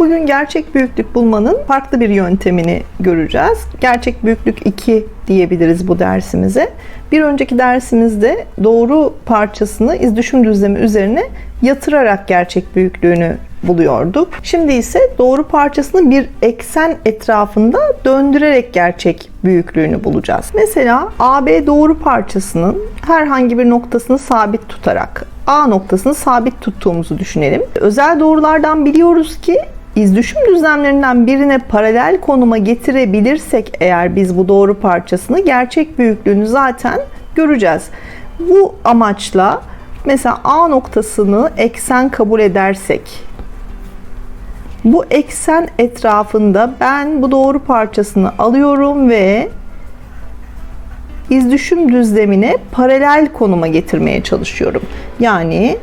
Bugün gerçek büyüklük bulmanın farklı bir yöntemini göreceğiz. Gerçek büyüklük 2 diyebiliriz bu dersimize. Bir önceki dersimizde doğru parçasını iz düşüm düzlemi üzerine yatırarak gerçek büyüklüğünü buluyorduk. Şimdi ise doğru parçasını bir eksen etrafında döndürerek gerçek büyüklüğünü bulacağız. Mesela AB doğru parçasının herhangi bir noktasını sabit tutarak A noktasını sabit tuttuğumuzu düşünelim. Özel doğrulardan biliyoruz ki iz düşüm düzlemlerinden birine paralel konuma getirebilirsek eğer biz bu doğru parçasını gerçek büyüklüğünü zaten göreceğiz. Bu amaçla mesela A noktasını eksen kabul edersek bu eksen etrafında ben bu doğru parçasını alıyorum ve iz düşüm düzlemine paralel konuma getirmeye çalışıyorum. Yani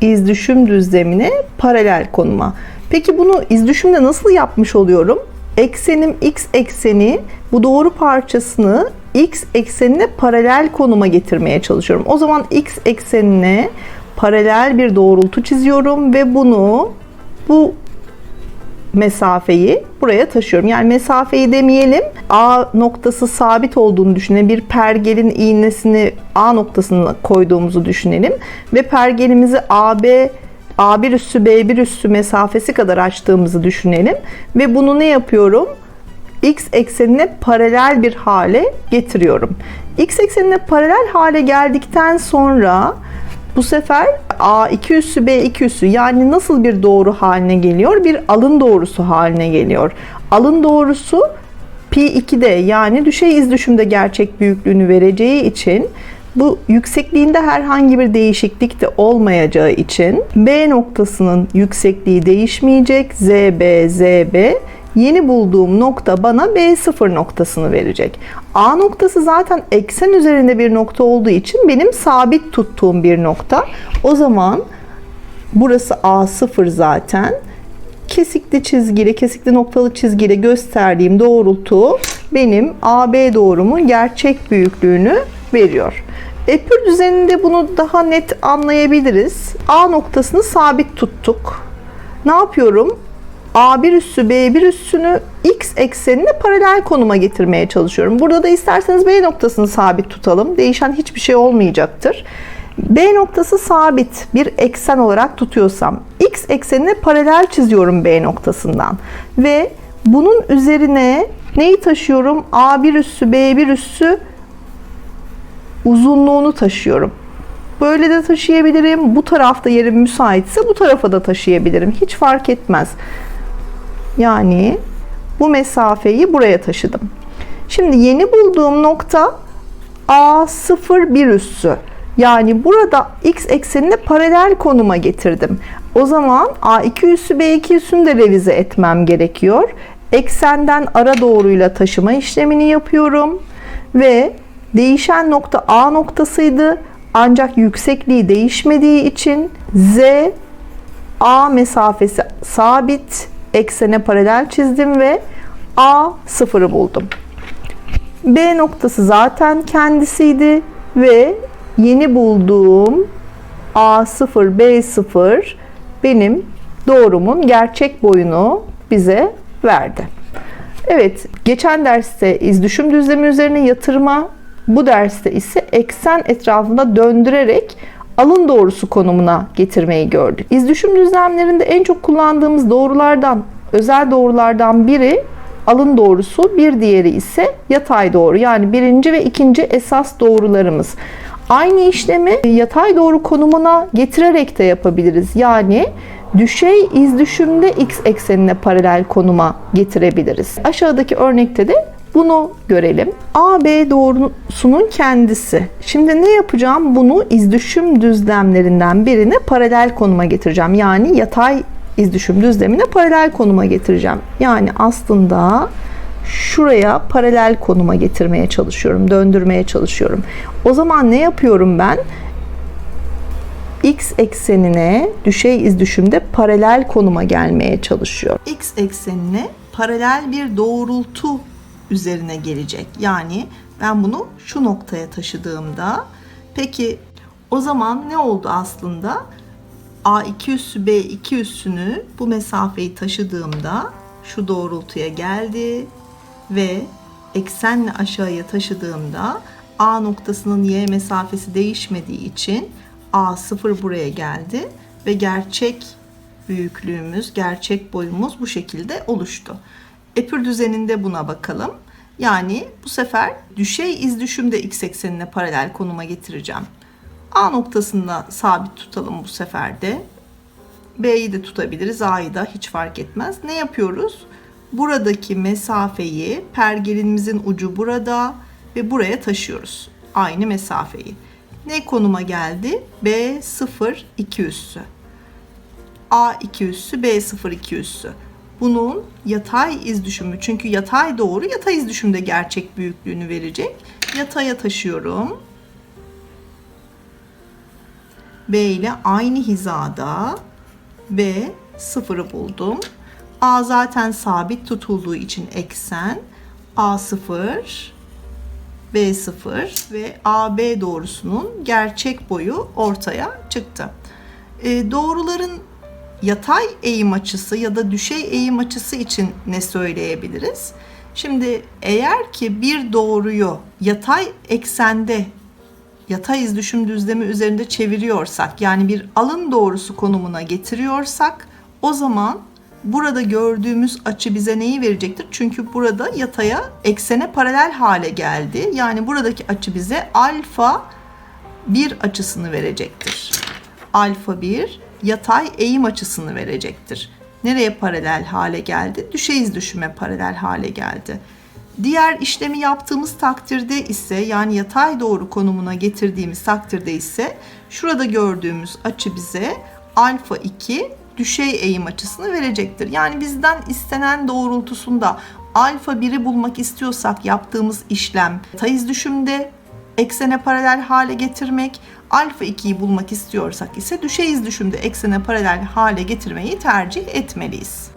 iz düşüm düzlemine paralel konuma. Peki bunu iz düşümde nasıl yapmış oluyorum? Eksenim x ekseni bu doğru parçasını x eksenine paralel konuma getirmeye çalışıyorum. O zaman x eksenine paralel bir doğrultu çiziyorum ve bunu bu mesafeyi buraya taşıyorum. Yani mesafeyi demeyelim. A noktası sabit olduğunu düşünelim. Bir pergelin iğnesini A noktasına koyduğumuzu düşünelim ve pergelimizi AB A1 üssü B1 üssü mesafesi kadar açtığımızı düşünelim ve bunu ne yapıyorum? X eksenine paralel bir hale getiriyorum. X eksenine paralel hale geldikten sonra bu sefer A2 üssü B2 üssü yani nasıl bir doğru haline geliyor? Bir alın doğrusu haline geliyor. Alın doğrusu pi 2'de yani düşey iz düşümde gerçek büyüklüğünü vereceği için bu yüksekliğinde herhangi bir değişiklik de olmayacağı için B noktasının yüksekliği değişmeyecek. ZB, ZB yeni bulduğum nokta bana B0 noktasını verecek. A noktası zaten eksen üzerinde bir nokta olduğu için benim sabit tuttuğum bir nokta. O zaman burası A0 zaten. Kesikli çizgiyle, kesikli noktalı çizgiyle gösterdiğim doğrultu benim AB doğrumun gerçek büyüklüğünü veriyor. Epür düzeninde bunu daha net anlayabiliriz. A noktasını sabit tuttuk. Ne yapıyorum? A1 üssü B1 üssünü x eksenine paralel konuma getirmeye çalışıyorum. Burada da isterseniz B noktasını sabit tutalım. Değişen hiçbir şey olmayacaktır. B noktası sabit bir eksen olarak tutuyorsam x eksenine paralel çiziyorum B noktasından ve bunun üzerine neyi taşıyorum? A1 üssü B1 üssü uzunluğunu taşıyorum. Böyle de taşıyabilirim. Bu tarafta yerim müsaitse bu tarafa da taşıyabilirim. Hiç fark etmez. Yani bu mesafeyi buraya taşıdım. Şimdi yeni bulduğum nokta A0 bir üssü. Yani burada x eksenine paralel konuma getirdim. O zaman A2 üssü B2 üssünü de revize etmem gerekiyor. Eksenden ara doğruyla taşıma işlemini yapıyorum. Ve değişen nokta A noktasıydı. Ancak yüksekliği değişmediği için Z A mesafesi sabit eksene paralel çizdim ve A sıfırı buldum. B noktası zaten kendisiydi ve yeni bulduğum A0 B0 benim doğrumun gerçek boyunu bize verdi. Evet, geçen derste iz düşüm düzlemi üzerine yatırma, bu derste ise eksen etrafında döndürerek alın doğrusu konumuna getirmeyi gördük. İz düşüm düzlemlerinde en çok kullandığımız doğrulardan, özel doğrulardan biri alın doğrusu, bir diğeri ise yatay doğru. Yani birinci ve ikinci esas doğrularımız. Aynı işlemi yatay doğru konumuna getirerek de yapabiliriz. Yani düşey iz düşümde x eksenine paralel konuma getirebiliriz. Aşağıdaki örnekte de bunu görelim. AB doğrusunun kendisi. Şimdi ne yapacağım? Bunu izdüşüm düzlemlerinden birine paralel konuma getireceğim. Yani yatay izdüşüm düzlemine paralel konuma getireceğim. Yani aslında şuraya paralel konuma getirmeye çalışıyorum, döndürmeye çalışıyorum. O zaman ne yapıyorum ben? x eksenine düşey izdüşümde paralel konuma gelmeye çalışıyor. X eksenine paralel bir doğrultu üzerine gelecek. Yani ben bunu şu noktaya taşıdığımda peki o zaman ne oldu aslında? A2 üssü B2 üssünü bu mesafeyi taşıdığımda şu doğrultuya geldi ve eksenle aşağıya taşıdığımda A noktasının Y mesafesi değişmediği için A0 buraya geldi ve gerçek büyüklüğümüz, gerçek boyumuz bu şekilde oluştu. Epür düzeninde buna bakalım. Yani bu sefer düşey iz düşümde x eksenine paralel konuma getireceğim. A noktasında sabit tutalım bu sefer de. B'yi de tutabiliriz, A'yı da hiç fark etmez. Ne yapıyoruz? Buradaki mesafeyi, pergelinimizin ucu burada ve buraya taşıyoruz. Aynı mesafeyi. Ne konuma geldi? B0 2 üssü. A2 üssü, B0 2 üssü. Bunun yatay iz düşümü çünkü yatay doğru yatay iz düşümde gerçek büyüklüğünü verecek. Yataya taşıyorum. B ile aynı hizada B sıfırı buldum. A zaten sabit tutulduğu için eksen A0 B0 ve AB doğrusunun gerçek boyu ortaya çıktı. E, doğruların yatay eğim açısı ya da düşey eğim açısı için ne söyleyebiliriz? Şimdi eğer ki bir doğruyu yatay eksende yatay iz düşüm düzlemi üzerinde çeviriyorsak yani bir alın doğrusu konumuna getiriyorsak o zaman burada gördüğümüz açı bize neyi verecektir? Çünkü burada yataya eksene paralel hale geldi. Yani buradaki açı bize alfa 1 açısını verecektir. Alfa 1 yatay eğim açısını verecektir. Nereye paralel hale geldi? Düşey iz düşüme paralel hale geldi. Diğer işlemi yaptığımız takdirde ise yani yatay doğru konumuna getirdiğimiz takdirde ise şurada gördüğümüz açı bize alfa 2 düşey eğim açısını verecektir. Yani bizden istenen doğrultusunda alfa 1'i bulmak istiyorsak yaptığımız işlem yatay iz düşümde eksene paralel hale getirmek, alfa 2'yi bulmak istiyorsak ise düşey iz düşümde eksene paralel hale getirmeyi tercih etmeliyiz.